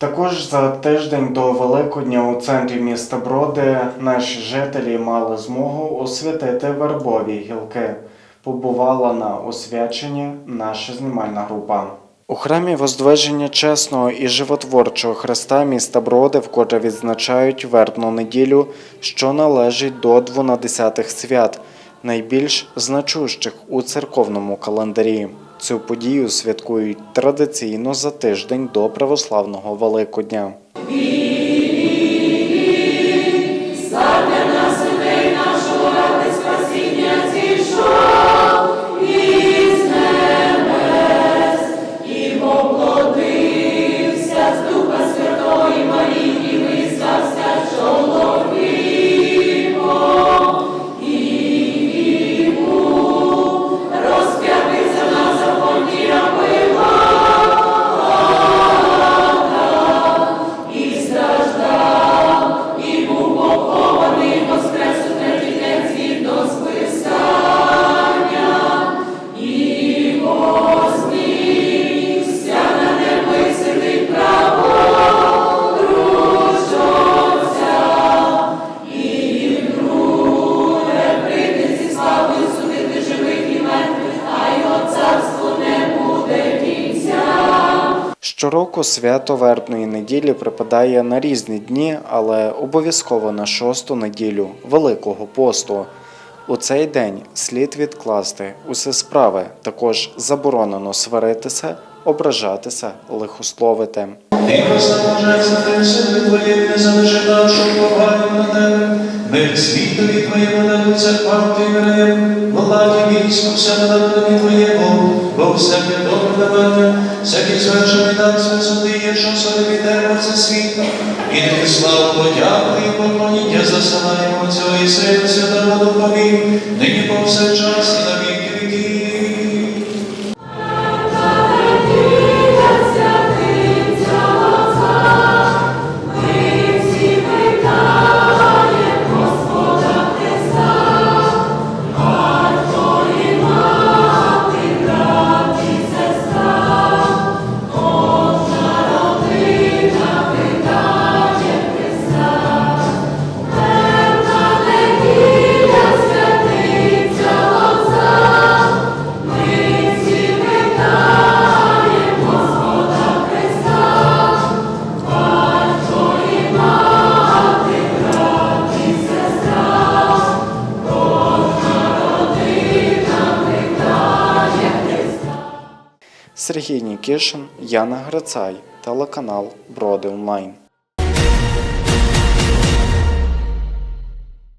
Також за тиждень до Великодня у центрі міста Броди наші жителі мали змогу освятити вербові гілки. Побувала на освяченні наша знімальна група. У храмі Воздвиження чесного і животворчого Христа міста Броди вкотре відзначають вербну неділю, що належить до двонадесятих свят, найбільш значущих у церковному календарі. Цю подію святкують традиційно за тиждень до православного Великодня. Щороку свято вербної неділі припадає на різні дні, але обов'язково на шосту неділю Великого посту. У цей день слід відкласти усе справи. Також заборонено сваритися, ображатися, лихословити. Ти Твоєї, не залиши нашу на тебе. Мир світові Твоєму дадуться хвати мирем, владі війську все народові Твоєму, бо всяке добре давати, всякий звершений дар суди, є, що собі тебе це світло. І тобі славу подяку і поклоніння засилаємо цього і Сина Святого Духові, нині повсякчас Сергій Нікішин, Яна Грицай, телеканал Броди Онлайн.